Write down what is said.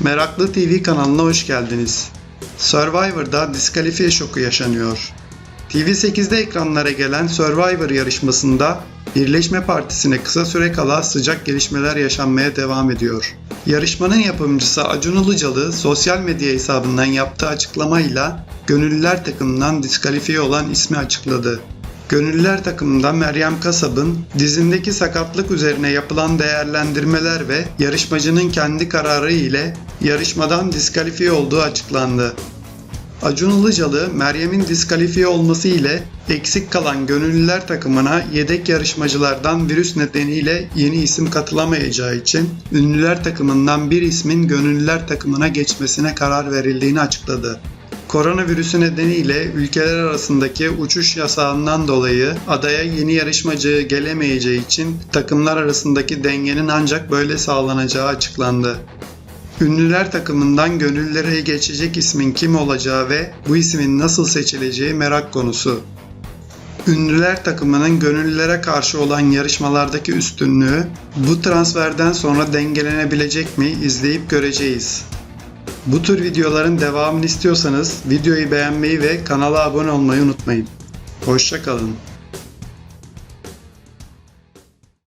Meraklı TV kanalına hoş geldiniz. Survivor'da diskalifiye şoku yaşanıyor. TV8'de ekranlara gelen Survivor yarışmasında Birleşme Partisi'ne kısa süre kala sıcak gelişmeler yaşanmaya devam ediyor. Yarışmanın yapımcısı Acun Ilıcalı sosyal medya hesabından yaptığı açıklamayla Gönüllüler takımından diskalifiye olan ismi açıkladı. Gönüllüler takımında Meryem Kasab'ın dizindeki sakatlık üzerine yapılan değerlendirmeler ve yarışmacının kendi kararı ile yarışmadan diskalifiye olduğu açıklandı. Acun Ilıcalı, Meryem'in diskalifiye olması ile eksik kalan gönüllüler takımına yedek yarışmacılardan virüs nedeniyle yeni isim katılamayacağı için ünlüler takımından bir ismin gönüllüler takımına geçmesine karar verildiğini açıkladı. Koronavirüsü nedeniyle ülkeler arasındaki uçuş yasağından dolayı adaya yeni yarışmacı gelemeyeceği için takımlar arasındaki dengenin ancak böyle sağlanacağı açıklandı. Ünlüler takımından gönüllülere geçecek ismin kim olacağı ve bu ismin nasıl seçileceği merak konusu. Ünlüler takımının gönüllülere karşı olan yarışmalardaki üstünlüğü bu transferden sonra dengelenebilecek mi izleyip göreceğiz. Bu tür videoların devamını istiyorsanız videoyu beğenmeyi ve kanala abone olmayı unutmayın. Hoşçakalın.